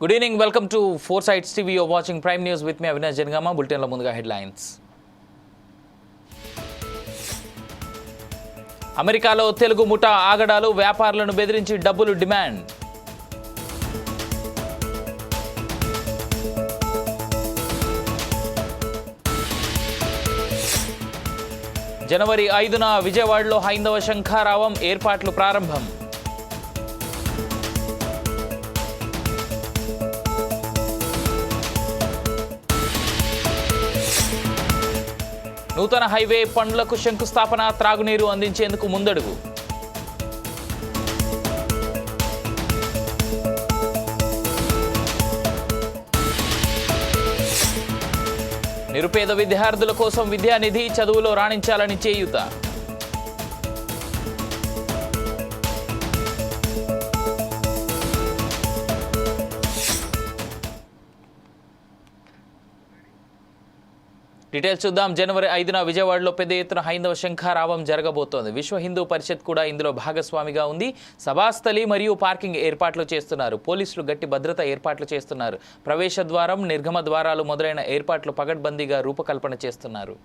Good evening welcome to four sights TV you're watching prime news with me Avinash Janagama బులెటిన్లో ముందుగా headlines అమెరికాలో తెలుగు ముఠా ఆగడాలు వ్యాపారులను బెదిరించి డబ్బులు డిమాండ్ జనవరి ఐదున విజయవాడలో హైందవ శంఖారావం ఏర్పాట్లు ప్రారంభం. నూతన హైవే పనులకు శంకుస్థాపన త్రాగునీరు అందించేందుకు ముందడుగు. నిరుపేద విద్యార్థుల కోసం విద్యానిధి చదువులో రాణించాలని చేయుత. డీటెయిల్స్ చూద్దాం. జనవరి ఐదున విజయవాడలో పెద్ద ఎత్తున హైందవ శంఖారావం జరగబోతోంది. విశ్వ హిందూ పరిషత్ కూడా ఇందులో భాగస్వామిగా ఉంది. సభాస్థలి మరియు పార్కింగ్ ఏర్పాట్లు చేస్తున్నారు. పోలీసులు గట్టి భద్రత ఏర్పాట్లు చేస్తున్నారు. ప్రవేశ ద్వారం నిర్గమ ద్వారాలు మొదలైన ఏర్పాట్లు పగడ్బందీగా రూపకల్పన చేస్తున్నారు.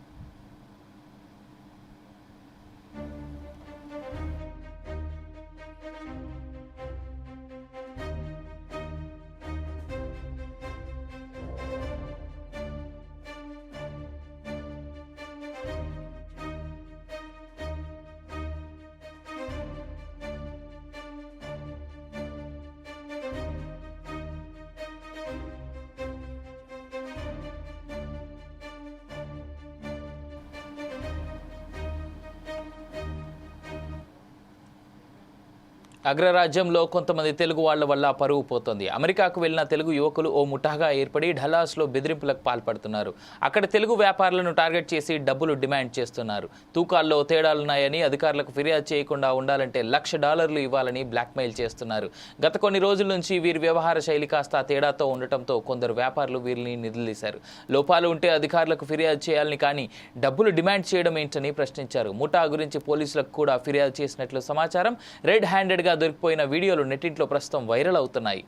అగ్రరాజ్యంలో కొంతమంది తెలుగు వాళ్ళ వల్ల పరువు పోతుంది. అమెరికాకు వెళ్ళిన తెలుగు యువకులు ఓ ముఠాగా ఏర్పడి ఢలాస్లో బెదిరింపులకు పాల్పడుతున్నారు. అక్కడ తెలుగు వ్యాపారులను టార్గెట్ చేసి డబ్బులు డిమాండ్ చేస్తున్నారు. తూకాల్లో తేడాలున్నాయని అధికారులకు ఫిర్యాదు చేయకుండా ఉండాలంటే లక్ష డాలర్లు ఇవ్వాలని బ్లాక్మెయిల్ చేస్తున్నారు. గత కొన్ని రోజుల నుంచి వీరి వ్యవహార శైలి కాస్త తేడాతో ఉండటంతో కొందరు వ్యాపారులు వీరిని నిలదీశారు లోపాలు ఉంటే అధికారులకు ఫిర్యాదు చేయాలని కానీ డబ్బులు డిమాండ్ చేయడం ఏంటని ప్రశ్నించారు. ముఠా గురించి పోలీసులకు కూడా ఫిర్యాదు చేసినట్లు సమాచారం రెడ్ హ్యాండెడ్గా దొరికిపోయిన వీడియోలు నెట్టింట్లో ప్రస్తుతం వైరల్ అవుతున్నాయి.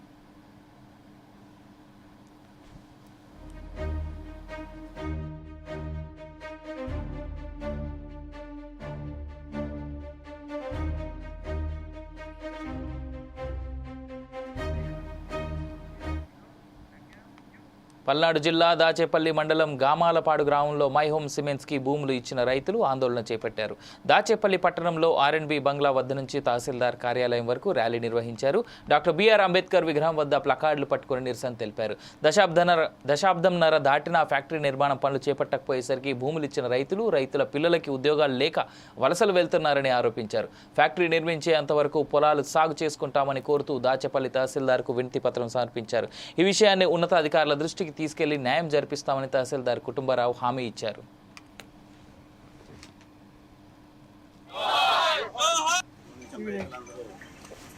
పల్నాడు జిల్లా దాచేపల్లి మండలం గామాలపాడు గ్రామంలో మైహోమ్ సిమెంట్స్కి భూములు ఇచ్చిన రైతులు ఆందోళన చేపట్టారు. దాచేపల్లి పట్టణంలో ఆర్ఎండ్బి బంగ్లా వద్ద నుంచి తహసీల్దార్ కార్యాలయం వరకు ర్యాలీ నిర్వహించారు. డాక్టర్ బిఆర్ అంబేద్కర్ విగ్రహం వద్ద ప్లకార్డులు పట్టుకుని నిరసన తెలిపారు. దశాబ్దన్నర దశాబ్దంన్నర దాటిన ఫ్యాక్టరీ నిర్మాణం పనులు చేపట్టకపోయేసరికి భూములు ఇచ్చిన రైతులు రైతుల పిల్లలకి ఉద్యోగాలు లేక వలసలు వెళ్తున్నారని ఆరోపించారు. ఫ్యాక్టరీ నిర్మించేంత వరకు పొలాలు సాగు చేసుకుంటామని కోరుతూ దాచేపల్లి తహసీల్దార్కు వినతి పత్రం సమర్పించారు. ఈ విషయాన్ని ఉన్నతాధికారుల దృష్టికి తీసుకెళ్ళి న్యాయం జరిపిస్తామని తహసీల్దార్ కుటుంబరావు హామీ ఇచ్చారు.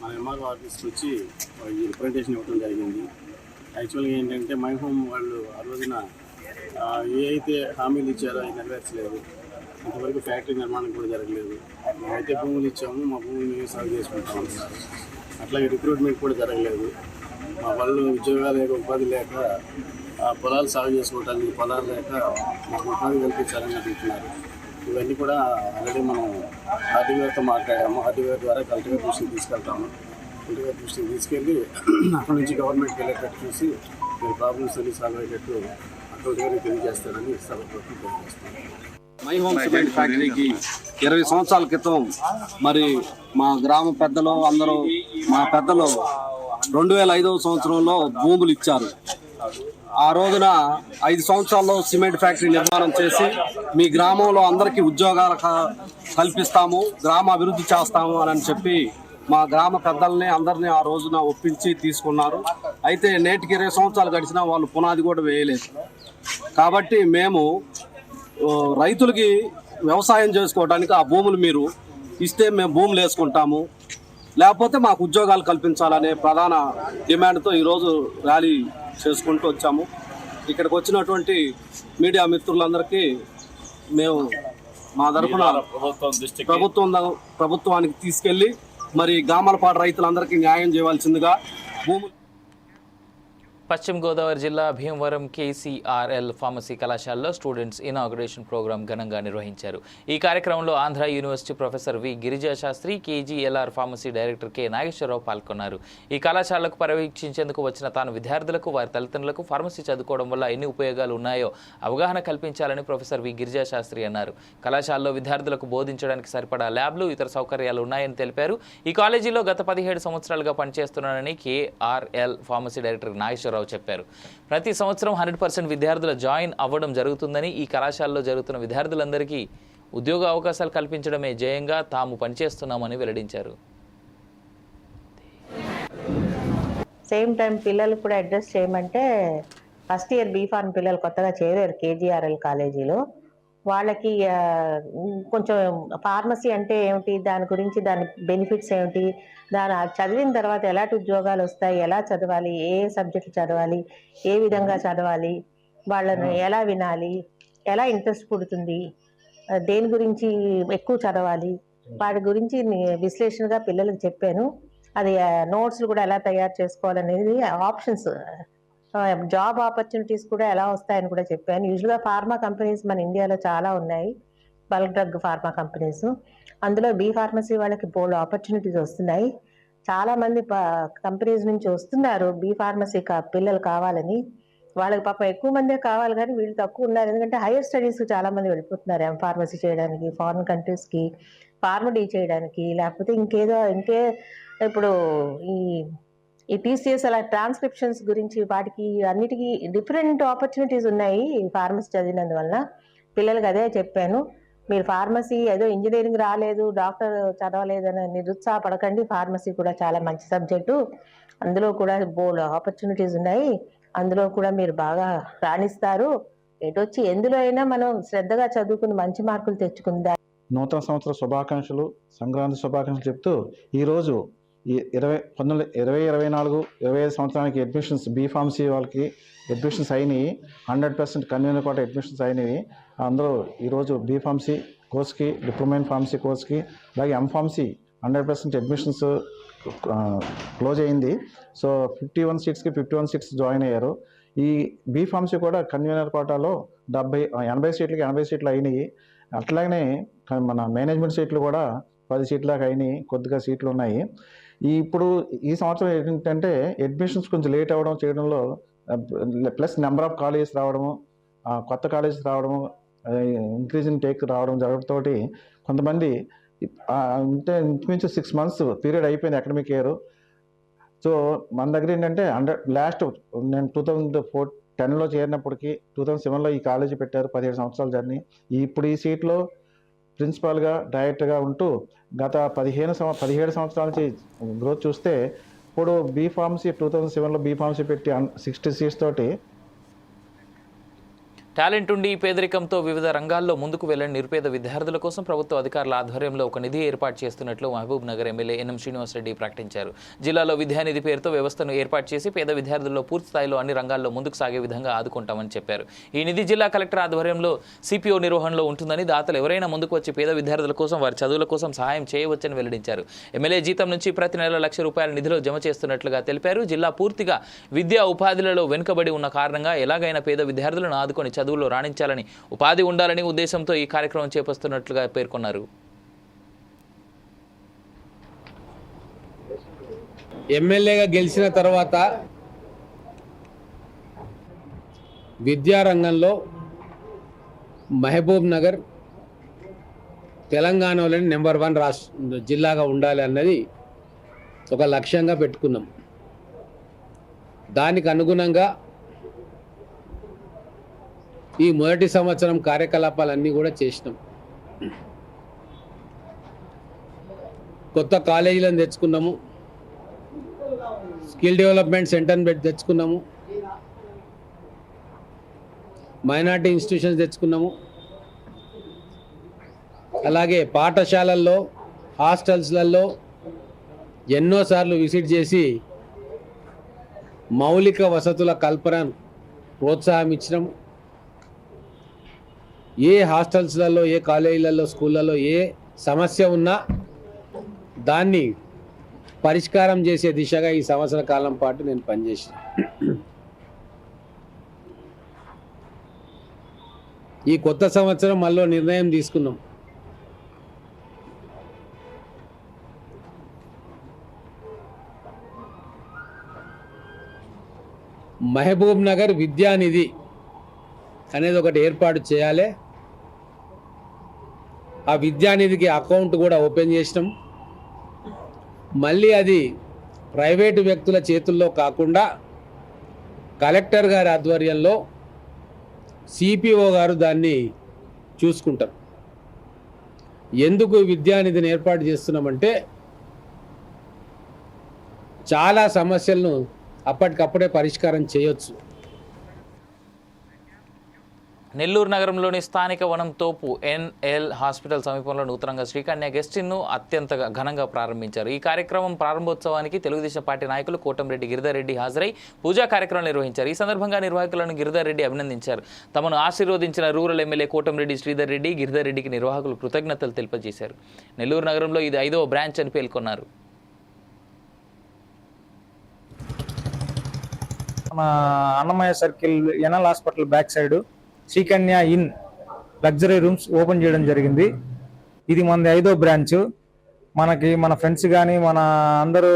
మన ఎంఆర్ఓ ఆఫీస్కి వచ్చి ఈ రిప్రజెంటేషన్ ఇవ్వడం జరిగింది. యాక్చువల్గా ఏంటంటే మై హోమ్ వాళ్ళు ఆ రోజున ఏ అయితే హామీలు ఇచ్చారో అవి నెరవేర్చలేదు. ఇంతవరకు ఫ్యాక్టరీ నిర్మాణం కూడా జరగలేదు. మేమైతే భూములు ఇచ్చాము మా భూములు మేము సాగు చేసుకుంటాం. అట్లాగే రిక్రూట్మెంట్ కూడా జరగలేదు. మా వాళ్ళు ఉద్యోగాలు లేక ఉపాధి లేక పొలాలు సాగు చేసుకోవడానికి పొలాలు లేక మాకు ఉపాధి కల్పించాలని అడుగుతున్నారు. ఇవన్నీ కూడా ఆల్రెడీ మనం ఆర్టీవీఆర్తో మాట్లాడాము. ఆర్టీవీఆర్ ద్వారా కలెక్టర్ దృష్టికి తీసుకెళ్తాము. కలెక్టర్ దృష్టికి తీసుకెళ్ళి అక్కడ నుంచి గవర్నమెంట్కి వెళ్ళేటట్టు చూసి మీరు ప్రాబ్లమ్స్ అన్ని సాల్వ్ అయ్యేటట్టు అటువంటి తెలియజేస్తారని సభకు మై హోమ్ సిమెంట్ ఫ్యాక్టరీకి ఇరవై సంవత్సరాల క్రితం మరి మా గ్రామ పెద్దలు అందరూ మా పెద్దలు రెండు వేల ఐదవ సంవత్సరంలో భూములు ఇచ్చారు. ఆ రోజున ఐదు సంవత్సరాల్లో సిమెంట్ ఫ్యాక్టరీ నిర్మాణం చేసి మీ గ్రామంలో అందరికీ ఉద్యోగాలు కల్పిస్తాము గ్రామ అభివృద్ధి చేస్తాము అని చెప్పి మా గ్రామ పెద్దల్ని అందరినీ ఆ రోజున ఒప్పించి తీసుకున్నారు. అయితే నేటికి ఇరవై సంవత్సరాలు గడిచినా వాళ్ళు పునాది కూడా వేయలేదు. కాబట్టి మేము రైతులకి వ్యవసాయం చేసుకోవడానికి ఆ భూములు మీరు ఇస్తే మేము భూములు వేసుకుంటాము. లేకపోతే మాకు ఉద్యోగాలు కల్పించాలనే ప్రధాన డిమాండ్తో ఈరోజు ర్యాలీ చేసుకుంటూ వచ్చాము. ఇక్కడికి వచ్చినటువంటి మీడియా మిత్రులందరికీ మేము మా తరఫున ప్రభుత్వం ప్రభుత్వానికి తీసుకెళ్ళి మరి గామలపాడు రైతులందరికీ న్యాయం చేయవలసిందిగా భూములు పశ్చిమ గోదావరి జిల్లా భీమవరం కేసీఆర్ఎల్ ఫార్మసీ కళాశాలలో స్టూడెంట్స్ ఇనాగ్రేషన్ ప్రోగ్రాం ఘనంగా నిర్వహించారు. ఈ కార్యక్రమంలో Andhra university professor V Girija Shastri KGLR pharmacy director K Nageswara Rao పాల్గొన్నారు. ఈ కళాశాలకు పర్యవేక్షించేందుకు వచ్చిన తాను విద్యార్థులకు వారి తల్లిదండ్రులకు ఫార్మసీ చదువుకోవడం వల్ల ఎన్ని ఉపయోగాలు ఉన్నాయో అవగాహన కల్పించాలని ప్రొఫెసర్ వి గిరిజా శాస్త్రి అన్నారు. కళాశాలలో విద్యార్థులకు బోధించడానికి సరిపడా ల్యాబ్లు ఇతర సౌకర్యాలు ఉన్నాయని తెలిపారు. ఈ కాలేజీలో గత పదిహేడు సంవత్సరాలుగా పనిచేస్తున్నానని కేఆర్ఎల్ ఫార్మసీ డైరెక్టర్ నాగేశ్వరరావు చెప్పారు. ప్రతి సంవత్సరం హండ్రెడ్ పర్సెంట్ విద్యార్థుల జాయిన్ అవ్వడం జరుగుతుందని ఈ కళాశాలలో జరుగుతున్న విద్యార్థులందరికీ ఉద్యోగ అవకాశాలు కల్పించడమే జయంగా తాము పనిచేస్తున్నామని వెల్లడించారు. సేమ్ టైం పిల్లలు కూడా అడ్రస్ చేయమంటే ఫస్ట్ ఇయర్ బీఫార్మ్ పిల్లలు కొత్తగా చేరారు కేజీఆర్ఎల్ కాలేజీలో. వాళ్ళకి కొంచెం ఫార్మసీ అంటే ఏమిటి? దాని గురించి దాని బెనిఫిట్స్ ఏమిటి? దాని చదివిన తర్వాత ఎలాంటి ఉద్యోగాలు వస్తాయి? ఎలా చదవాలి? ఏ సబ్జెక్టులు చదవాలి? ఏ విధంగా చదవాలి? వాళ్ళని ఎలా వినాలి? ఎలా ఇంట్రెస్ట్ పుడుతుంది? దేని గురించి ఎక్కువ చదవాలి? వాటి గురించి విశ్లేషణగా పిల్లలకు చెప్పాను. అది నోట్స్ కూడా ఎలా తయారు చేసుకోవాలనేది ఆప్షన్స్. జాబ్ ఆపర్చునిటీస్ కూడా ఎలా వస్తాయని కూడా చెప్పాను. యూజువల్గా ఫార్మా కంపెనీస్ మన ఇండియాలో చాలా ఉన్నాయి. బల్క్ డ్రగ్ ఫార్మా కంపెనీస్ అందులో బీ ఫార్మసీ వాళ్ళకి బోల్డ్ ఆపర్చునిటీస్ వస్తున్నాయి. చాలామంది కంపెనీస్ నుంచి వస్తున్నారు. బీ ఫార్మసీ కా పిల్లలు కావాలని. వాళ్ళకి పాపం ఎక్కువ మందే కావాలి కానీ వీళ్ళు తక్కువ ఉన్నారు. ఎందుకంటే హైయర్ స్టడీస్కి చాలా మంది వెళ్ళిపోతున్నారు. ఎం ఫార్మసీ చేయడానికి ఫారిన్ కంట్రీస్కి ఫార్మడీ చేయడానికి లేకపోతే ఇంకేదో ఇంకే ఇప్పుడు ఈ ఈ టీసీఎస్ అలా ట్రాన్స్క్రిప్షన్స్ గురించి వాటికి అన్నిటికీ డిఫరెంట్ ఆపర్చునిటీస్ ఉన్నాయి ఫార్మసీ చదివినందువల్ల పిల్లలకి అదే చెప్పాను. మీరు ఫార్మసీ ఏదో ఇంజనీరింగ్ రాలేదు డాక్టర్ చదవలేదని నిరుత్సాహపడకండి. ఫార్మసీ కూడా చాలా మంచి సబ్జెక్టు అందులో కూడా బోల్ ఆపర్చునిటీస్ ఉన్నాయి. అందులో కూడా మీరు బాగా రాణిస్తారు. ఎటొచ్చి ఎందులో అయినా మనం శ్రద్ధగా చదువుకుని మంచి మార్కులు తెచ్చుకుందాం నూతన సంవత్సర శుభాకాంక్షలు సంక్రాంతి శుభాకాంక్షలు చెప్తూ ఈరోజు ఇరవై పంతొమ్మిది ఇరవై ఇరవై నాలుగు ఇరవై ఐదు సంవత్సరానికి అడ్మిషన్స్ బీ ఫార్మసీ వాళ్ళకి అడ్మిషన్స్ అయినాయి. Hundred percent convener quota admissions అయినవి అందరూ ఈరోజు బీఫార్మసీ కోర్స్కి డిప్లొమా ఇన్ ఫార్మసీ కోర్స్కి అలాగే M pharmacy hundred percent admissions close అయింది. సో ఫిఫ్టీ వన్ సీట్స్కి ఫిఫ్టీ వన్ సీట్స్ జాయిన్ అయ్యారు. ఈ బీ ఫార్మసీ కూడా కన్వీనర్ కోటాలో డెబ్బై ఎనభై సీట్లకి ఎనభై సీట్లు అయినాయి. అట్లాగనే మన మేనేజ్మెంట్ సీట్లు కూడా పది సీట్లకు అయినాయి. కొద్దిగా సీట్లు ఉన్నాయి. ఈ ఇప్పుడు ఈ సంవత్సరం ఏంటంటే అడ్మిషన్స్ కొంచెం లేట్ అవ్వడం చేయడంలో ప్లస్ నెంబర్ ఆఫ్ కాలేజెస్ రావడము కొత్త కాలేజెస్ రావడము ఇంక్రీజ్ ఇన్ టేక్ రావడం జరగడంతో కొంతమంది అంటే ఇంచుమించు సిక్స్ మంత్స్ పీరియడ్ అయిపోయింది అకాడమిక్ ఇయర్ సో మన దగ్గర ఏంటంటే హండ్రెడ్ లాస్ట్ నేను టూ థౌజండ్ ఫోర్ టెన్లో చేరినప్పటికీ టూ థౌజండ్ సెవెన్లో ఈ కాలేజీ పెట్టారు పదిహేడు సంవత్సరాల జర్నీ ఇప్పుడు ఈ సీట్లో ప్రిన్సిపాల్గా డైరెక్ట్గా ఉంటూ గత పదిహేను సంవ పదిహేడు సంవత్సరాల నుంచి గ్రోత్ చూస్తే ఇప్పుడు బీ ఫార్మసీ టూ థౌజండ్ సెవెన్లో బీ ఫార్మసీ పెట్టి సిక్స్టీ సీట్స్ తోటి టాలెంట్ ఉండి పేదరికంతో వివిధ రంగాల్లో ముందుకు వెళ్ళని నిరుపేద విద్యార్థుల కోసం ప్రభుత్వ అధికారుల ఆధ్వర్యంలో ఒక నిధి ఏర్పాటు చేస్తున్నట్లు మహబూబ్ నగర్ ఎమ్మెల్యే ఎన్ఎం శ్రీనివాసరెడ్డి ప్రకటించారు. జిల్లాలో విద్యానిధి పేరుతో వ్యవస్థను ఏర్పాటు చేసి పేద విద్యార్థుల్లో పూర్తి స్థాయిలో అన్ని రంగాల్లో ముందుకు సాగే విధంగా ఆదుకుంటామని చెప్పారు. ఈ నిధి జిల్లా కలెక్టర్ ఆధ్వర్యంలో సిపిఓ నిర్వహణలో ఉంటుందని దాతలు ఎవరైనా ముందుకు వచ్చి పేద విద్యార్థుల కోసం వారి చదువుల కోసం సహాయం చేయవచ్చని వెల్లడించారు. ఎమ్మెల్యే జీతం నుంచి ప్రతి నెల లక్ష రూపాయల నిధిలో జమ చేస్తున్నట్లుగా తెలిపారు. జిల్లా పూర్తిగా విద్యా ఉపాధిలలో వెనుకబడి ఉన్న కారణంగా ఎలాగైనా పేద విద్యార్థులను ఆదుకొని చదువులు రాణించాలని ఉపాధి ఉండాలని ఉద్దేశంతో ఈ కార్యక్రమం చేపస్తున్నట్లుగా పేర్కొన్నారు. ఎమ్మెల్యేగా గెలిచిన తర్వాత విద్యారంగంలో మహబూబ్ నగర్ తెలంగాణలోని నెంబర్ వన్ రాష్ట్ర జిల్లాగా ఉండాలి అన్నది ఒక లక్ష్యంగా పెట్టుకున్నాం. దానికి అనుగుణంగా ఈ మొదటి సంవత్సరం కార్యకలాపాలన్నీ కూడా చేసినాం. కొత్త కాలేజీలను తెచ్చుకున్నాము. స్కిల్ డెవలప్మెంట్ సెంటర్ని పెట్టి తెచ్చుకున్నాము. మైనార్టీ ఇన్స్టిట్యూషన్స్ తెచ్చుకున్నాము. అలాగే పాఠశాలల్లో హాస్టల్స్లలో ఎన్నోసార్లు విజిట్ చేసి మౌలిక వసతుల కల్పనను ప్రోత్సాహం ఇచ్చినాము. ఏ హాస్టల్స్లలో ఏ కాలేజీలలో స్కూళ్ళలో ఏ సమస్య ఉన్నా దాన్ని పరిష్కారం చేసే దిశగా ఈ సంవత్సర కాలం పాటు నేను పనిచేసిన. ఈ కొత్త సంవత్సరం మళ్ళీ నిర్ణయం తీసుకున్నాం. మహబూబ్ నగర్ విద్యానిధి అనేది ఒకటి ఏర్పాటు చేయాలి. ఆ విద్యానిధికి అకౌంట్ కూడా ఓపెన్ చేసినాం. మళ్ళీ అది ప్రైవేటు వ్యక్తుల చేతుల్లో కాకుండా కలెక్టర్ గారి ఆధ్వర్యంలో సిపిఓ గారు దాన్ని చూసుకుంటారు. ఎందుకు విద్యానిధిని ఏర్పాటు చేస్తున్నామంటే చాలా సమస్యలను అప్పటికప్పుడే పరిష్కారం చేయొచ్చు. నెల్లూరు నగరంలోని స్థానిక వనం తోపు ఎన్ఎల్ హాస్పిటల్ సమీపంలో నూతనంగా శ్రీకన్య గెస్ట్ ఇన్ను అత్యంత ఘనంగా ప్రారంభించారు. ఈ కార్యక్రమం ప్రారంభోత్సవానికి తెలుగుదేశం పార్టీ నాయకులు కోటంరెడ్డి గిరిధర్రెడ్డి హాజరై పూజా కార్యక్రమం నిర్వహించారు. ఈ సందర్భంగా నిర్వాహకులను గిరిధర్రెడ్డి అభినందించారు. తమను ఆశీర్వదించిన రూరల్ ఎమ్మెల్యే కోటంరెడ్డి శ్రీధర్ రెడ్డి గిరిధారెడ్డికి నిర్వాహకులు కృతజ్ఞతలు తెలిపజేశారు నెల్లూరు నగరంలో ఇది ఐదవ బ్రాంచ్ అని పేర్కొన్నారు. మన Annamayya circle NL hospital back side Srikanya in luxury rooms open చేయడం జరిగింది. ఇది మనది ఐదో బ్రాంచ్ మనకి మన ఫ్రెండ్స్ కానీ మన అందరూ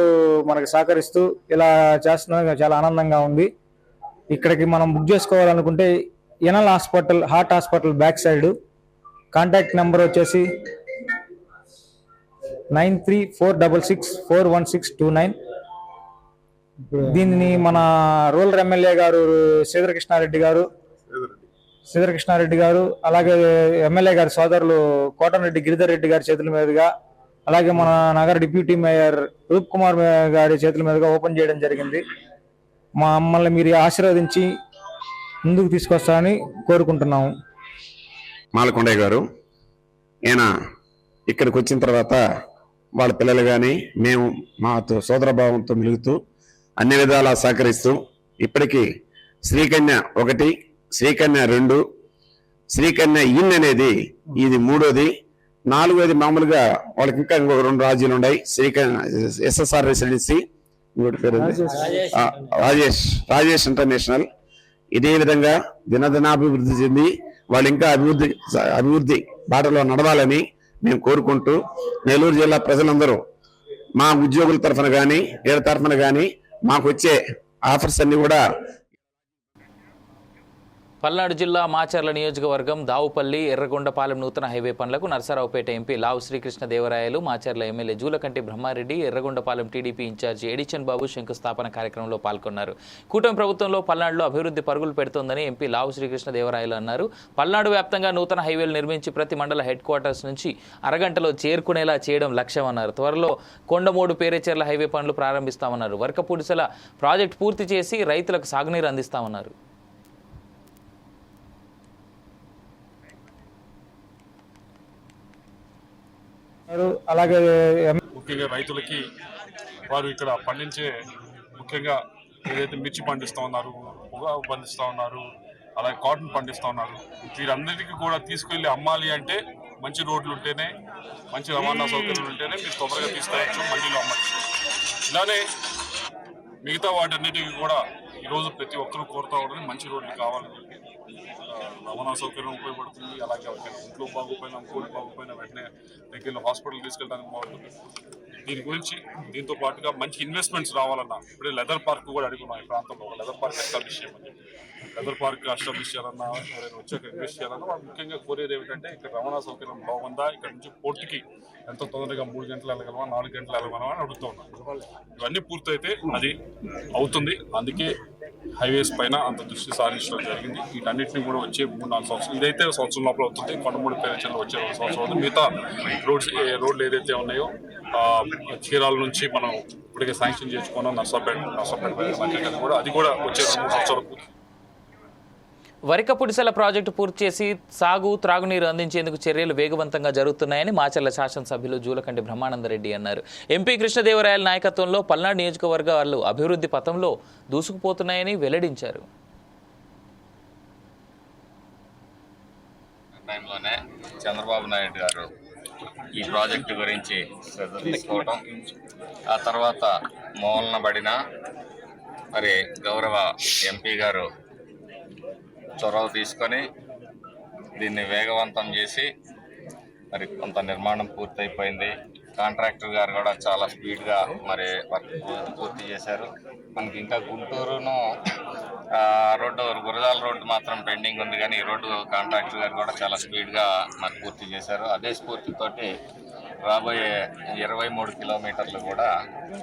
మనకి సహకరిస్తూ ఇలా చేస్తున్నందుకు చాలా ఆనందంగా ఉంది. ఇక్కడికి మనం బుక్ చేసుకోవాలనుకుంటే NL hospital heart hospital back side contact number వచ్చేసి nine three four double six four one six two nine దీనిని మన రూరల్ ఎమ్మెల్యే గారు శ్రీధర కృష్ణారెడ్డి గారు శ్రీధర కృష్ణారెడ్డి గారు అలాగే ఎమ్మెల్యే గారి సోదరులు కోటనరెడ్డి గిరిధర్ రెడ్డి గారి చేతుల మీదుగా అలాగే మన నగర డిప్యూటీ మేయర్ రూప్ కుమార్ గారి చేతుల మీదుగా ఓపెన్ చేయడం జరిగింది. మా మమ్మల్ని మీరు ఆశీర్వదించి ముందుకు తీసుకొస్తారని కోరుకుంటున్నాము. మాలకొండయ్య గారు ఈయన ఇక్కడికి వచ్చిన తర్వాత వాళ్ళ పిల్లలు కానీ మేము మాతో సోదరభావంతో మిలుగుతూ అన్ని విధాలా సహకరిస్తూ ఇప్పటికీ శ్రీకన్య ఒకటి శ్రీకన్య రెండు శ్రీకన్య ఇన్ అనేది ఇది మూడోది. నాలుగోది మామూలుగా వాళ్ళకి ఇంకా ఇంకొక రెండు రాజ్యాలు ఉన్నాయి. శ్రీకన్య ఎస్ఎస్ఆర్ రెసిడెన్సీ ఇంకోటి పేరు రాజేష్. రాజేష్ ఇంటర్నేషనల్. ఇదే విధంగా దినదినాభివృద్ధి చెంది వాళ్ళు ఇంకా అభివృద్ధి అభివృద్ధి బాటలో నడవాలని మేము కోరుకుంటూ నెల్లూరు జిల్లా ప్రజలందరూ మా ఉద్యోగుల తరఫున కానీ వీళ్ళ తరఫున కానీ మాకు వచ్చే ఆఫర్స్ అన్ని కూడా పల్నాడు జిల్లా మాచర్ల నియోజకవర్గం దావుపల్లి ఎర్రగొండపాలెం నూతన హైవే పనులకు Narasaraopet MP Lavu Srikrishna Devarayalu Macherla MLA Julakanti Brahma Reddy Yerragondapalem TDP incharge Erixion Babu శంకుస్థాపన కార్యక్రమంలో పాల్గొన్నారు. కూటమి ప్రభుత్వంలో పల్నాడులో అభివృద్ధి పరుగులు పెడుతోందని ఎంపీ లావు శ్రీకృష్ణ దేవరాయలు అన్నారు. పల్నాడు వ్యాప్తంగా నూతన హైవేలు నిర్మించి ప్రతి మండల హెడ్ క్వార్టర్స్ నుంచి అరగంటలో చేరుకునేలా చేయడం లక్ష్యమన్నారు. త్వరలో కొండమూడు పేరేచెర్ల హైవే పనులు ప్రారంభిస్తామన్నారు. వర్కపూడిసల ప్రాజెక్టు పూర్తి చేసి రైతులకు సాగునీరు అందిస్తామన్నారు. అలాగే ముఖ్యంగా రైతులకి వారు ఇక్కడ పండించే ముఖ్యంగా ఏదైతే మిర్చి పండిస్తూ ఉన్నారు పొగా పండిస్తూ ఉన్నారు అలాగే కాటన్ పండిస్తూ ఉన్నారు వీరందరికీ కూడా తీసుకెళ్ళి అమ్మాలి అంటే మంచి రోడ్లు ఉంటేనే మంచి రవాణా సౌకర్యాలు ఉంటేనే మీరు తొందరగా తీసుకెళ్ళచ్చు మండీలో అమ్మచ్చు. ఇలానే మిగతా వాటన్నిటికీ కూడా ఈరోజు ప్రతి ఒక్కరూ కోరుతూ ఉండదు మంచి రోడ్లు కావాలని చెప్పి రవాణా సౌకర్యం ఉపయోగపడుతుంది. అలాగే ఇంట్లో బాగోపోయినా ఇంకోటి బాగోపోయినా వెంటనే దగ్గరలో హాస్పిటల్ తీసుకెళ్ళడానికి బాగుంటుంది. దీని గురించి దీంతో పాటుగా మంచి ఇన్వెస్ట్మెంట్స్ రావాలన్నా ఇప్పుడే లెదర్ పార్క్ కూడా అడుగున్నాం ఈ ప్రాంతంలో. లెదర్ పార్క్ ఎస్టాబ్లిష్ చేయమని లెదర్ పార్క్ ఎస్టాబ్లిష్ చేయాలన్నా ఎవరైనా వచ్చాక ఇన్వెస్ట్ చేయాలన్నా వాళ్ళు ముఖ్యంగా కోరేది ఏమిటంటే ఇక్కడ రవాణా సౌకర్యం బాగుందా ఇక్కడ నుంచి పోర్టుకి ఎంత తొందరగా మూడు గంటలు వెళ్ళగలమా నాలుగు గంటలు వెళ్ళగలమా అని అడుగుతూ ఉన్నాం. ఇవన్నీ పూర్తయితే అది అవుతుంది. అందుకే హైవేస్ పైన అంత దృష్టి సారించడం జరిగింది. వీటన్నిటిని కూడా వచ్చే మూడు నాలుగు సంవత్సరాలు ఇదైతే సంవత్సరం లోపల అవుతుంది. కొండమూడి పేరెంచల్లో వచ్చే రెండు సంవత్సరం అవుతుంది. మిగతా రోడ్స్ ఏ రోడ్లు ఏదైతే ఉన్నాయో చీరాల నుంచి మనం ఇప్పటికే శాంక్షన్ చేసుకున్నాం. నర్సాపేట నర్సాపేట కూడా అది కూడా వచ్చే రెండు మూడు సంవత్సరాలు వరిక పుడిసెల ప్రాజెక్టు పూర్తి చేసి సాగు త్రాగునీరు అందించేందుకు చర్యలు వేగవంతంగా జరుగుతున్నాయని మాచర్ల శాసనసభ్యులు జూలకంటి బ్రహ్మానందరెడ్డి అన్నారు. ఎంపీ కృష్ణదేవరాయల నాయకత్వంలో పల్నాడు నియోజకవర్గాలు అభివృద్ధి పథంలో దూసుకుపోతున్నాయని వెల్లడించారు. టైంలోనే చంద్రబాబు నాయుడు గారు ఈ ప్రాజెక్టు గురించి శ్రద్ధ తీసుకోవటం ఆ తర్వాత మూలన పడిన మరి గౌరవ ఎంపీ గారు చొరవ తీసుకొని దీన్ని వేగవంతం చేసి మరి కొంత నిర్మాణం పూర్తయిపోయింది. కాంట్రాక్టర్ గారు కూడా చాలా స్పీడ్గా మరి వర్క్ పూర్తి చేశారు. మనకి ఇంకా గుంటూరును రోడ్డు గురజాల రోడ్డు మాత్రం పెండింగ్ ఉంది కానీ ఈ రోడ్డు కాంట్రాక్టర్ గారు కూడా చాలా స్పీడ్గా మరి పూర్తి చేశారు. అదే స్ఫూర్తితోటి రాబోయే ఇరవై మూడు కిలోమీటర్లు కూడా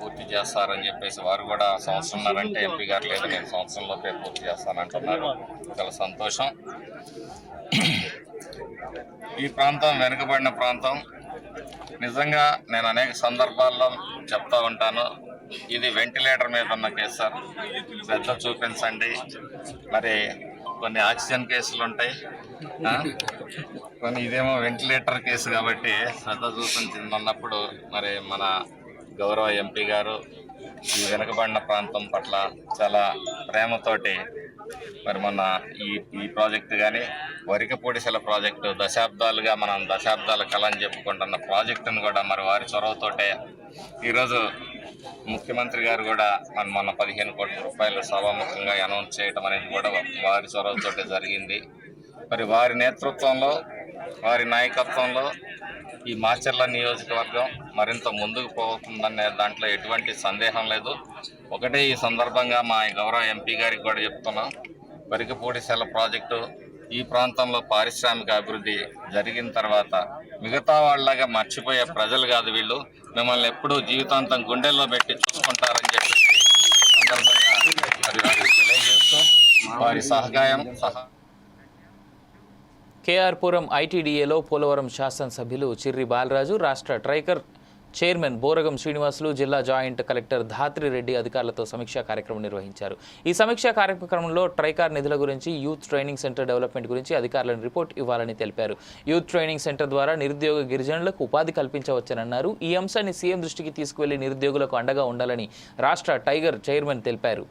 పూర్తి చేస్తారని చెప్పేసి వారు కూడా సంవత్సరంన్నారంటే ఎంపీ గారు లేదు నేను సంవత్సరంలోపే పూర్తి చేస్తానంటున్నారు. చాలా సంతోషం. ఈ ప్రాంతం వెనుకబడిన ప్రాంతం. నిజంగా నేను అనేక సందర్భాల్లో చెప్తా ఉంటాను. ఇది వెంటిలేటర్ మీద ఉన్న కేసు సార్. శ్రద్ధ చూపించండి. మరి కొన్ని ఆక్సిజన్ కేసులు ఉంటాయి. కొన్ని ఇదేమో వెంటిలేటర్ కేసు కాబట్టి శ్రద్ధ చూపించింది అన్నప్పుడు మరి మన గౌరవ ఎంపీ గారు ఈ వెనుకబడిన ప్రాంతం పట్ల చాలా ప్రేమతోటి మరి మొన్న ఈ ఈ ప్రాజెక్టు కానీ వరికపూడిసెల ప్రాజెక్టు దశాబ్దాలుగా మనం దశాబ్దాల కళ అని చెప్పుకుంటున్న ప్రాజెక్టును కూడా మరి వారి చొరవతోటే ఈరోజు ముఖ్యమంత్రి గారు కూడా మన మొన్న పదిహేను కోట్ల రూపాయలు సభాముఖంగా అనౌన్స్ చేయడం అనేది కూడా వారి చొరవతోటే జరిగింది. మరి వారి నేతృత్వంలో వారి నాయకత్వంలో ఈ మాచర్ల నియోజకవర్గం మరింత ముందుకు పోతుందనే దాంట్లో ఎటువంటి సందేహం లేదు. ఒకటే ఈ సందర్భంగా మా గౌరవ ఎంపీ గారికి కూడా చెప్తున్నాం. వరికపూడిశాల ప్రాజెక్టు ఈ ప్రాంతంలో పారిశ్రామిక అభివృద్ధి జరిగిన తర్వాత మిగతా వాళ్ళగా మర్చిపోయే ప్రజలు కాదు వీళ్ళు. మిమ్మల్ని ఎప్పుడూ జీవితాంతం గుండెల్లో పెట్టి చూసుకుంటారని చెప్పేసి తెలియజేస్తూ వారి సహకాయం సహా కేఆర్పురం ఐటీడీఏలో పోలవరం శాసనసభ్యులు చిర్రి బాలరాజు రాష్ట్ర ట్రైకర్ చైర్మన్ బోరగం శ్రీనివాసులు జిల్లా జాయింట్ కలెక్టర్ ధాత్రి రెడ్డి అధికారులతో సమీక్షా కార్యక్రమం నిర్వహించారు. ఈ సమీక్షా కార్యక్రమంలో ట్రైకార్ నిధుల గురించి యూత్ ట్రైనింగ్ సెంటర్ డెవలప్మెంట్ గురించి అధికారులను రిపోర్ట్ ఇవ్వాలని తెలిపారు. యూత్ ట్రైనింగ్ సెంటర్ ద్వారా నిరుద్యోగ గిరిజనులకు ఉపాధి కల్పించవచ్చనన్నారు. ఈ అంశాన్ని సీఎం దృష్టికి తీసుకువెళ్ళి నిరుద్యోగులకు అండగా ఉండాలని రాష్ట్ర టైగర్ చైర్మన్ తెలిపారు.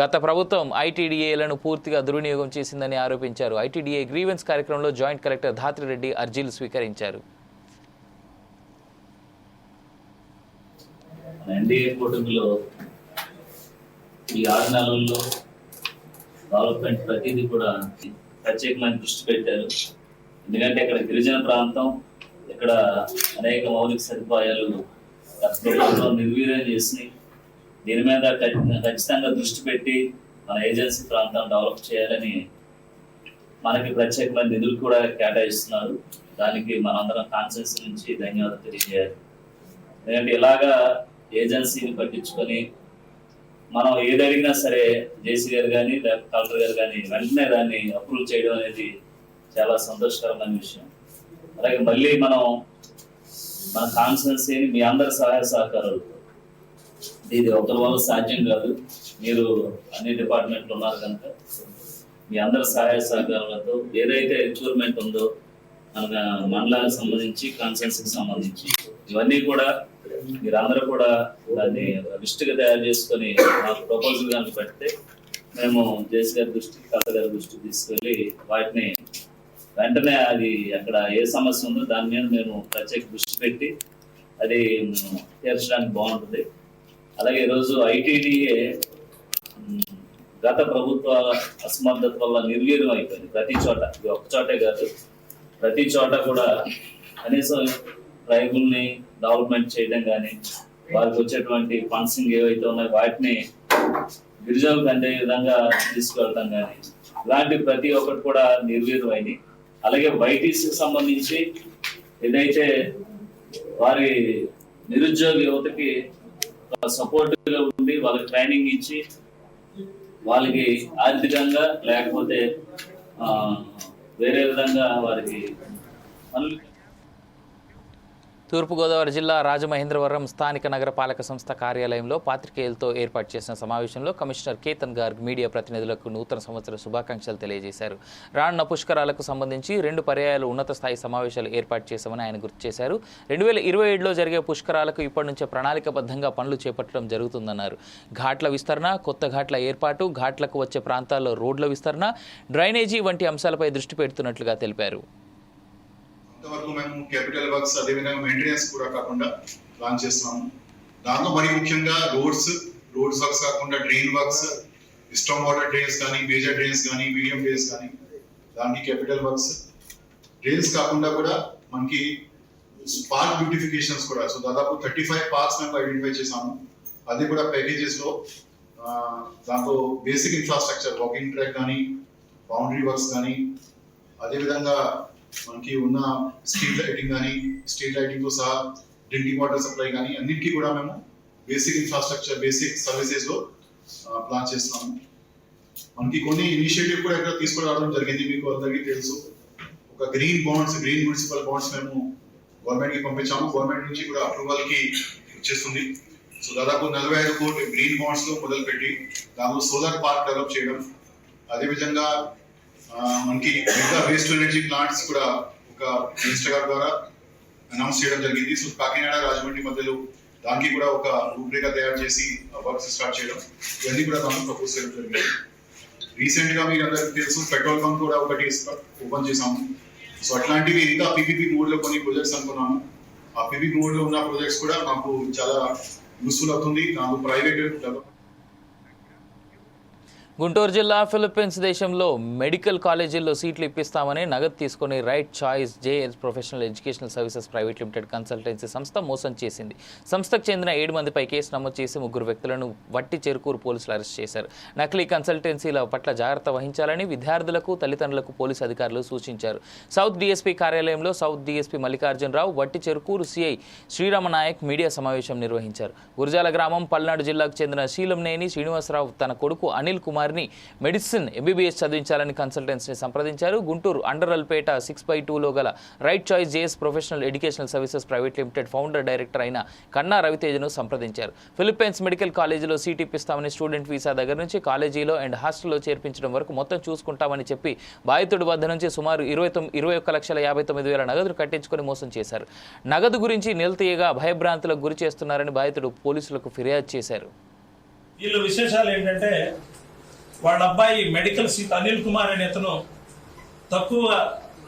గత ప్రభుత్వం ఐటీడీఏలను పూర్తిగా దుర్వినియోగం చేసిందని ఆరోపించారు. ఐటీడీఏ గ్రీవెన్స్ కార్యక్రమంలో జాయింట్ కలెక్టర్ ధాత్రిరెడ్డి అర్జీలు స్వీకరించారు. ఎన్డీఏ కూటమిలో ఈ ఆరు నెలల్లో డెవలప్మెంట్ ప్రతిదీ కూడా ప్రత్యేకమైన దృష్టి పెట్టారు. ఎందుకంటే ఇక్కడ గిరిజన ప్రాంతం ఇక్కడ అనేక మౌలిక సదుపాయాలు ప్రభుత్వం నిర్వీర్యం చేసి దీని మీద ఖచ్చితంగా దృష్టి పెట్టి మన ఏజెన్సీ ప్రాంతం డెవలప్ చేయాలని మనకి ప్రత్యేకమైన నిధులు కూడా కేటాయిస్తున్నారు. దానికి మనందరం కాన్సెన్స్ నుంచి ధన్యవాదాలు తెలియజేయాలి. ఎందుకంటే ఇలాగా ఏజెన్సీని పట్టించుకొని మనం ఏది అడిగినా సరే జేసీ గారు కానీ లేకపోతే కలెక్టర్ గారు కానీ వెంటనే దాన్ని అప్రూవ్ చేయడం అనేది చాలా సంతోషకరమైన విషయం. అలాగే మళ్ళీ మనం మన కాన్స్టిట్యున్సీని మీ అందరి సహాయ సహకారాలతో ఇది ఒకరి వల్ల సాధ్యం కాదు. మీరు అన్ని డిపార్ట్మెంట్లు ఉన్నారు కనుక మీ అందరి సహాయ సహకారాలతో ఏదైతే అచీవ్మెంట్ ఉందో మన మండలానికి సంబంధించి కాన్సెన్సీకి సంబంధించి ఇవన్నీ కూడా మీరందరూ కూడా దాన్ని లిస్ట్గా తయారు చేసుకొని మాకు ప్రపోజల్ కనుక పెడితే మేము జేసీ గారి దృష్టికి కథ గారి దృష్టికి తీసుకెళ్ళి వాటిని వెంటనే అది అక్కడ ఏ సమస్య ఉందో దాని మీద మేము ప్రత్యేక దృష్టి పెట్టి అది తీర్చడానికి బాగుంటుంది. అలాగే ఈరోజు ఐటీడీఏ గత ప్రభుత్వ అసమర్థత వల్ల నిర్వీర్యం అయిపోయింది. ప్రతి చోట ఇది ఒక్క చోటే కాదు. ప్రతి చోట కూడా కనీసం ట్రైబుల్ని డెవలప్మెంట్ చేయడం కానీ వారికి వచ్చేటువంటి ఫండ్సింగ్ ఏవైతే ఉన్నాయో వాటిని గిరిజనులకు అందే విధంగా తీసుకువెళ్ళడం కానీ ఇలాంటి ప్రతి ఒక్కటి కూడా నిర్వీర్యం అలాగే వైటీసీకి సంబంధించి ఏదైతే వారి నిరుద్యోగ యువతకి సపోర్ట్గా ఉండి వాళ్ళకి ట్రైనింగ్ ఇచ్చి వాళ్ళకి ఆర్థికంగా లేకపోతే వేరే విధంగా వారికి పనులు తూర్పుగోదావరి జిల్లా రాజమహేంద్రవరం స్థానిక నగరపాలక సంస్థ కార్యాలయంలో పాత్రికేయులతో ఏర్పాటు చేసిన సమావేశంలో కమిషనర్ కేతన్ గార్గ్ మీడియా ప్రతినిధులకు నూతన సంవత్సర శుభాకాంక్షలు తెలియజేశారు. రానున్న పుష్కరాలకు సంబంధించి రెండు పర్యాయాలు ఉన్నత స్థాయి సమావేశాలు ఏర్పాటు చేశామని ఆయన గుర్తు చేశారు. రెండు వేల ఇరవై ఏడులో జరిగే పుష్కరాలకు ఇప్పటి నుంచే ప్రణాళికబద్ధంగా పనులు చేపట్టడం జరుగుతుందన్నారు. ఘాట్ల విస్తరణ కొత్త ఘాట్ల ఏర్పాటు ఘాట్లకు వచ్చే ప్రాంతాల్లో రోడ్ల విస్తరణ డ్రైనేజీ వంటి అంశాలపై దృష్టి పెడుతున్నట్లుగా తెలిపారు. ఇంతవరకు మేము క్యాపిటల్ వర్క్స్ అదేవిధంగా మెయింటెనెన్స్ కూడా కాకుండా ప్లాన్ చేస్తున్నాము దాంట్లో మరి ముఖ్యంగా రోడ్స్ రోడ్స్ వర్క్స్ కాకుండా drain works storm water drains కానీ మేజర్ డ్రైన్స్ కానీ మీడియం డ్రైన్స్ కానీ దానికి క్యాపిటల్ వర్క్స్ డ్రైన్స్ కాకుండా కూడా మనకి పార్క్ బ్యూటిఫికేషన్స్ కూడా. సో దాదాపు థర్టీ ఫైవ్ పార్క్స్ మేము ఐడెంటిఫై చేసాము అది కూడా ప్యాకేజెస్లో దాంట్లో బేసిక్ ఇన్ఫ్రాస్ట్రక్చర్ వాకింగ్ ట్రాక్ కానీ బౌండరీ వర్క్స్ కానీ అదేవిధంగా మనకి ఉన్న స్ట్రీట్ లైటింగ్ కానీ స్ట్రీట్ లైటింగ్తో సహా డ్రింకింగ్ వాటర్ సప్లై కానీ అన్నిటికీ కూడా మేము బేసిక్ ఇన్ఫ్రాస్ట్రక్చర్ బేసిక్ సర్వీసెస్లో ప్లాన్ చేస్తున్నాము. మనకి కొన్ని ఇనిషియేటివ్ కూడా ఇక్కడ తీసుకురావడం జరిగింది మీకు అందరికీ తెలుసు. ఒక green bonds green municipal bonds మేము గవర్నమెంట్కి పంపించాము. గవర్నమెంట్ నుంచి కూడా అప్రూవల్కి వచ్చేస్తుంది. సో దాదాపు నలభై ఐదు కోట్లు గ్రీన్ బాండ్స్లో మొదలుపెట్టి దానిలో సోలార్ పార్క్ డెవలప్ చేయడం. అదేవిధంగా మనకి మిగతా వేస్ట్ ఎనర్జీ ప్లాంట్స్ కూడా ఒక మినిస్టర్ ద్వారా అనౌన్స్ చేయడం జరిగింది. సో కాకినాడ రాజమండ్రి మధ్యలో దానికి కూడా ఒక రూపురేఖ తయారు చేసి వర్క్స్ స్టార్ట్ చేయడం. ఇవన్నీ కూడా దాంట్లో ప్రపోజ్ చేయడం జరిగింది. రీసెంట్గా మీకు అందరికి తెలుసు పెట్రోల్ బంక్ కూడా ఒకటి ఓపెన్ చేసాము సో అట్లాంటివి ఇంకా పీపీపీ మోడ్లో కొన్ని ప్రొజెక్ట్స్ అనుకున్నాము. ఆ పీపీపీ మోడ్లో ఉన్న ప్రొజెక్ట్స్ కూడా మాకు చాలా యూస్ఫుల్ అవుతుంది. నాకు ప్రైవేట్ డెవలప్ గుంటూరు జిల్లా ఫిలిప్పీన్స్ దేశంలో మెడికల్ కాలేజీల్లో సీట్లు ఇప్పిస్తామని నగదు తీసుకుని right choice JS professional educational services private limited consultancy సంస్థ మోసం చేసింది. సంస్థకు చెందిన ఏడు మందిపై కేసు నమోదు చేసి ముగ్గురు వ్యక్తులను వట్టి చెరుకూరు పోలీసులు అరెస్ట్ చేశారు. నకిలీ కన్సల్టెన్సీల పట్ల జాగ్రత్త వహించాలని విద్యార్థులకు తల్లిదండ్రులకు పోలీసు అధికారులు సూచించారు. సౌత్ డీఎస్పీ కార్యాలయంలో south DSP Mallikarjuna Rao Vatti Cherukuru CI శ్రీరామనాయక్ media సమావేశం నిర్వహించారు. గురజాల గ్రామం పల్నాడు జిల్లాకు చెందిన శీలంనేని శ్రీనివాసరావు తన కొడుకు అనిల్ కుమార్ కుమార్ని మెడిసిన్ ఎంబీబీఎస్ చదివించాలని కన్సల్టెన్స్ని సంప్రదించారు. గుంటూరు అండరల్పేట సిక్స్ బై టూలో గల right choice JS professional educational services private limited founder director అయిన కన్నా రవితేజను సంప్రదించారు. ఫిలిప్పైన్స్ మెడికల్ కాలేజీలో సీట్ ఇప్పిస్తామని స్టూడెంట్ వీసా దగ్గర నుంచి కాలేజీలో అండ్ హాస్టల్లో చేర్పించడం వరకు మొత్తం చూసుకుంటామని చెప్పి బాధితుడి వద్ద నుంచి సుమారు ఇరవై తొమ్మిది ఇరవై ఒక్క లక్షల యాభై తొమ్మిది వేల నగదు కట్టించుకొని మోసం చేశారు. నగదు గురించి నిలతీయగా భయభ్రాంతులకు గురి చేస్తున్నారని బాధితుడు పోలీసులకు ఫిర్యాదు చేశారు. వీళ్ళు విశేషాలు ఏంటంటే వాళ్ళ అబ్బాయి మెడికల్ సీట్ అనిల్ కుమార్ అనే అతను తక్కువ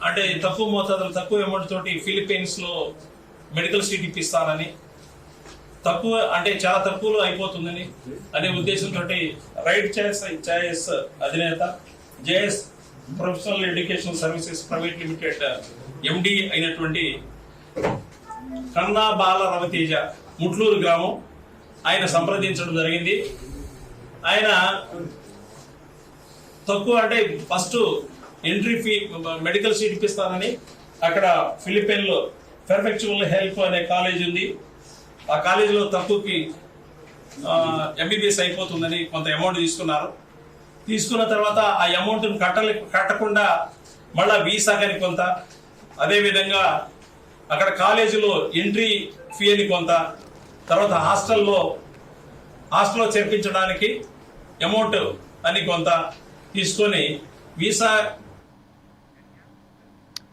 అంటే తక్కువ మోతాదులు తక్కువ అమౌంట్ తోటి ఫిలిప్పీన్స్లో మెడికల్ సీట్ ఇప్పిస్తానని తక్కువ అంటే చాలా తక్కువలో అయిపోతుందని అనే ఉద్దేశంతో రైట్ చాయిస్ చాయిస్ అధినేత JS professional education services private limited MD అయినటువంటి కన్నా బాల రవితేజ ముట్లూరు గ్రామం ఆయన సంప్రదించడం జరిగింది. ఆయన తక్కువ అంటే first entry fee medical seat ఇప్పిస్తానని. అక్కడ ఫిలిప్పైన్లో పెర్ఫెక్చువల్ హెల్ప్ అనే కాలేజ్ ఉంది. ఆ కాలేజీలో తక్కువకి ఎంబీబీఎస్ అయిపోతుందని కొంత అమౌంట్ తీసుకున్నారు. తీసుకున్న తర్వాత ఆ అమౌంట్ని కట్టలే కట్టకుండా మళ్ళా వీసా కానీ కొంత అదేవిధంగా అక్కడ కాలేజీలో ఎంట్రీ ఫీ అని కొంత తర్వాత హాస్టల్లో హాస్టల్లో చేర్పించడానికి అమౌంట్ అని కొంత తీసుకొని వీసా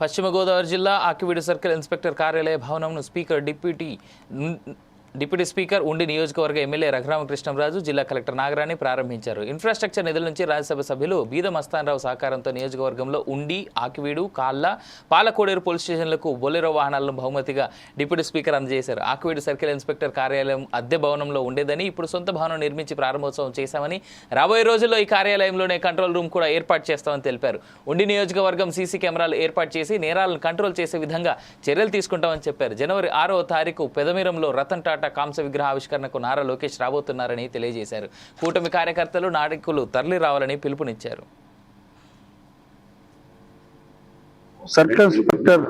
పశ్చిమ గోదావరి జిల్లా ఆకివీడు సర్కిల్ ఇన్స్పెక్టర్ కార్యాలయ భవనంను speaker deputy deputy speaker Undi నియోజకవర్గ ఎమ్మెల్యే రఘురామకృష్ణంరాజు జిల్లా కలెక్టర్ నాగరాణి ప్రారంభించారు. ఇన్ఫ్రాస్ట్రక్చర్ నిధుల నుంచి రాజ్యసభ సభ్యులు బీద మస్తానరావు సహకారంతో నియోజకవర్గంలో ఉండి ఆకివీడు కాళ్ళ పాలకోడేరు పోలీస్ స్టేషన్లకు బొలెరో వాహనాలను బహుమతిగా డిప్యూటీ స్పీకర్ అందజేశారు. ఆకివీడు సర్కిల్ ఇన్స్పెక్టర్ కార్యాలయం అద్దె భవనంలో ఉండేదని ఇప్పుడు సొంత భవనం నిర్మించి ప్రారంభోత్సవం చేశామని రాబోయే రోజుల్లో ఈ కార్యాలయంలోనే కంట్రోల్ రూమ్ కూడా ఏర్పాటు చేస్తామని తెలిపారు. ఉండి నియోజకవర్గం సీసీ కెమెరాలు ఏర్పాటు చేసి నేరాలను కంట్రోల్ చేసే విధంగా చర్యలు తీసుకుంటామని చెప్పారు. జనవరి ఆరో తారీఖు పెదమీరంలో రతన్ టాటా కాంస విగ్రహ ఆవిష్కరణకు నారా లోకేష్ రాబోతున్నారని తెలియజేశారు. కూటమి కార్యకర్తలు నాయకులు తరలి రావాలని పిలుపునిచ్చారు. సర్కిల్ ఇన్స్పెక్టర్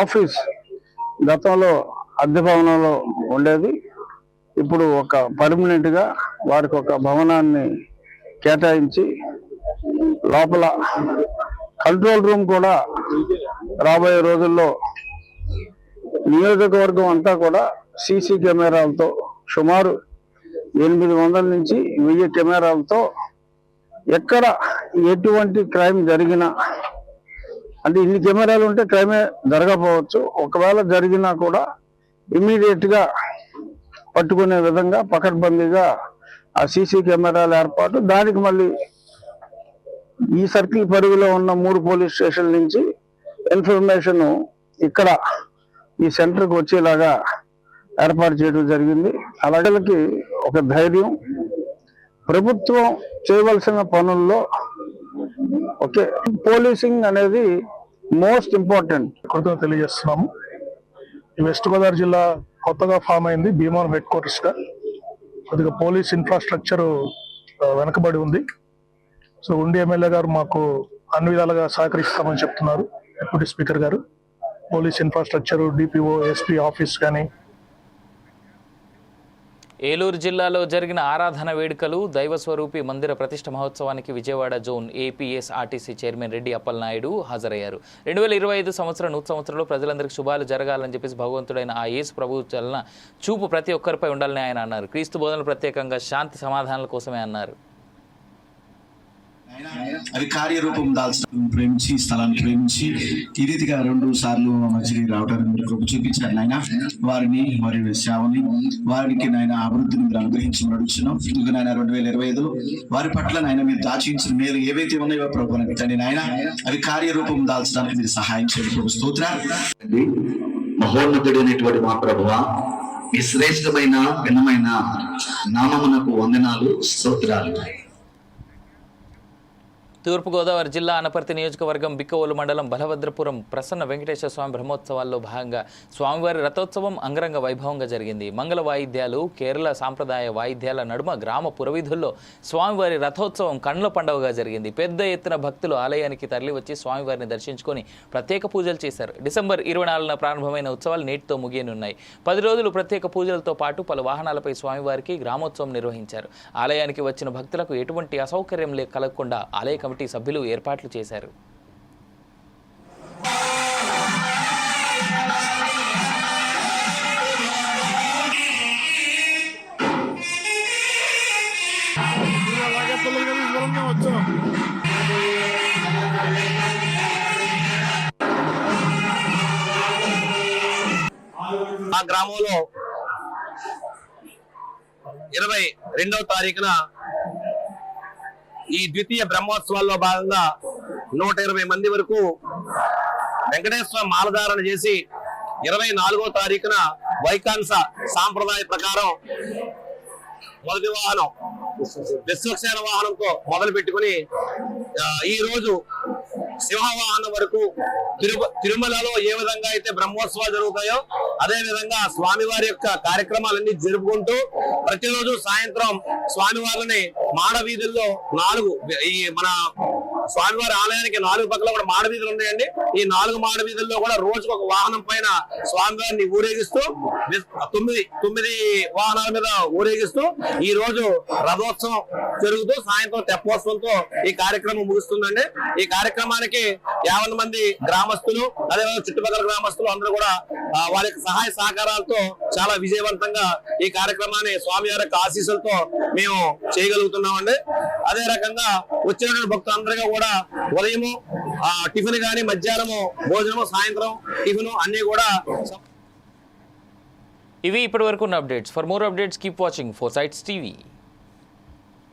ఆఫీస్ గతంలో అద్దె భవనంలో ఉండేది. ఇప్పుడు ఒక పర్మనెంట్గా వారికి ఒక భవనాన్ని కేటాయించి లోపల కంట్రోల్ రూమ్ కూడా రాబోయే రోజుల్లో నియోజకవర్గం అంతా కూడా సీసీ కెమెరాలతో సుమారు ఎనిమిది వందల నుంచి వెయ్యి కెమెరాలతో ఎక్కడ ఎటువంటి క్రైమ్ జరిగినా అంటే ఇన్ని కెమెరాలు ఉంటే క్రైమే జరగకపోవచ్చు. ఒకవేళ జరిగినా కూడా ఇమీడియట్గా పట్టుకునే విధంగా పకడ్బందీగా ఆ సీసీ కెమెరాల ఏర్పాటు. దానికి మళ్ళీ ఈ సర్కిల్ పరిధిలో ఉన్న మూడు పోలీస్ స్టేషన్ నుంచి ఇన్ఫర్మేషన్ ఇక్కడ ఈ సెంటర్కి వచ్చేలాగా ఏర్పాటు చేయడం జరిగింది. అలాగలకి ఒక ధైర్యం ప్రభుత్వం చేయవలసిన పనుల్లో ఓకే పోలీసింగ్ అనేది మోస్ట్ ఇంపార్టెంట్. కృతజ్ఞత తెలియజేస్తున్నాము. ఈ వెస్ట్ గోదావరి జిల్లా కొత్తగా ఫామ్ అయింది భీమవరం హెడ్ క్వార్టర్స్గా. కొద్దిగా పోలీస్ ఇన్ఫ్రాస్ట్రక్చర్ వెనకబడి ఉంది. సో ఉండి ఎమ్మెల్యే గారు మాకు అన్ని విధాలుగా సహకరిస్తామని చెప్తున్నారు. డిప్యూటీ స్పీకర్ గారు police infrastructure DPO SP office కానీ ఏలూరు జిల్లాలో జరిగిన ఆరాధన వేడుకలు దైవస్వరూపి మందిర ప్రతిష్ట మహోత్సవానికి Vijayawada zone APSRTC chairman Reddy Appala Naidu హాజరయ్యారు. రెండు వేల ఇరవై ఐదు సంవత్సరం నూతన సంవత్సరంలో ప్రజలందరికీ శుభాలు జరగాలని చెప్పేసి భగవంతుడైన ఆ యేసు ప్రభు చలన చూపు ప్రతి ఒక్కరిపై ఉండాలని ఆయన అన్నారు. క్రీస్తు బోధనలు ప్రత్యేకంగా శాంతి సమాధానాల కోసమే అన్నారు. అవి కార్యరూపం దాల్చడం ప్రేమించి స్థలాన్ని ప్రేమించి ఈ రీతిగా రెండు సార్లు మా మధ్యకి రావడానికి మీరు కృప చూపించారు నాయన. వారిని వారి సేవని వారికి నాయన అభివృద్ధిని మీరు అనుగ్రహించి నడుచున్నాం ఇదిగో నాయన రెండు వేల ఇరవై ఐదులో వారి పట్ల నాయన మీరు దాచించిన మేలు ఏవైతే ఉన్నాయో ప్రభు తండ్రి నాయన అవి కార్యరూపం దాల్చడానికి మీరు సహాయం చేయండి ప్రభు. స్తోత్ర మహోన్నతుడైనటువంటి మా ప్రభువ ఈ శ్రేష్టమైన భిన్నమైన నామమునకు వందనాలు స్తోత్రాలు. తూర్పుగోదావరి జిల్లా అనపర్తి నియోజకవర్గం బిక్కవోలు మండలం బలభద్రపురం ప్రసన్న వెంకటేశ్వర స్వామి బ్రహ్మోత్సవాల్లో భాగంగా స్వామివారి రథోత్సవం అంగరంగ వైభవంగా జరిగింది. మంగళ వాయిద్యాలు కేరళ సాంప్రదాయ వాయిద్యాల నడుమ గ్రామ పురవీధుల్లో స్వామివారి రథోత్సవం కండ్ల పండుగగా జరిగింది. పెద్ద ఎత్తున భక్తులు ఆలయానికి తరలివచ్చి స్వామివారిని దర్శించుకొని ప్రత్యేక పూజలు చేశారు. డిసెంబర్ ఇరవై నాలుగున ప్రారంభమైన ఉత్సవాలు నేటితో ముగియనున్నాయి. పది రోజులు ప్రత్యేక పూజలతో పాటు పలు వాహనాలపై స్వామివారికి గ్రామోత్సవం నిర్వహించారు. ఆలయానికి వచ్చిన భక్తులకు ఎటువంటి అసౌకర్యం లే కలగకుండా ఆలయ కమిటీ సభ్యులు ఏర్పాట్లు చేశారు. మా గ్రామంలో ఇరవై రెండవ తారీఖున ఈ ద్వితీయ బ్రహ్మోత్సవాల్లో భాగంగా నూట ఇరవై మంది వరకు వెంకటేశ్వర మాలధారణ చేసి ఇరవై నాలుగో తారీఖున వైకాంస సాంప్రదాయ ప్రకారం మొదటి వాహనం విశ్వక్షేణ వాహనంతో మొదలు పెట్టుకుని ఈ రోజు సింహవాహనం వరకు తిరుమ తిరుమలలో ఏ విధంగా అయితే బ్రహ్మోత్సవాలు జరుగుతాయో అదే విధంగా స్వామివారి యొక్క కార్యక్రమాలన్నీ జరుపుకుంటూ ప్రతిరోజు సాయంత్రం స్వామివారిని మాడ వీధుల్లో నాలుగు ఈ మన స్వామివారి ఆలయానికి నాలుగు పక్కల కూడా మాడ వీధులు ఉన్నాయండి. ఈ నాలుగు మాడ వీధుల్లో కూడా రోజుకు ఒక వాహనం పైన స్వామివారిని ఊరేగిస్తూ తొమ్మిది తొమ్మిది వాహనాల మీద ఊరేగిస్తూ ఈ రోజు రథోత్సవం జరుగుతూ సాయంత్రం తెప్పోత్సవంతో ఈ కార్యక్రమం ముగుస్తుందండి. ఈ కార్యక్రమానికి యాభై మంది గ్రామస్తులు అదేవిధంగా చుట్టుపక్కల గ్రామస్తులు అందరూ కూడా వారి సహాయ సహకారాలతో చాలా విజయవంతంగా ఈ కార్యక్రమాన్ని స్వామి యొక్క ఆశీస్సులతో మేము చేయగలుగుతున్నామండి. అదే రకంగా వచ్చినటువంటి భక్తులందరికీ కూడా ఉదయము ఆ, టిఫిన్ గాని మధ్యాహ్నము భోజనము సాయంత్రం టిఫిన్ అన్ని కూడా ఇవి ఇప్పటివరకు ఉన్న updates. For more updates keep watching four sights TV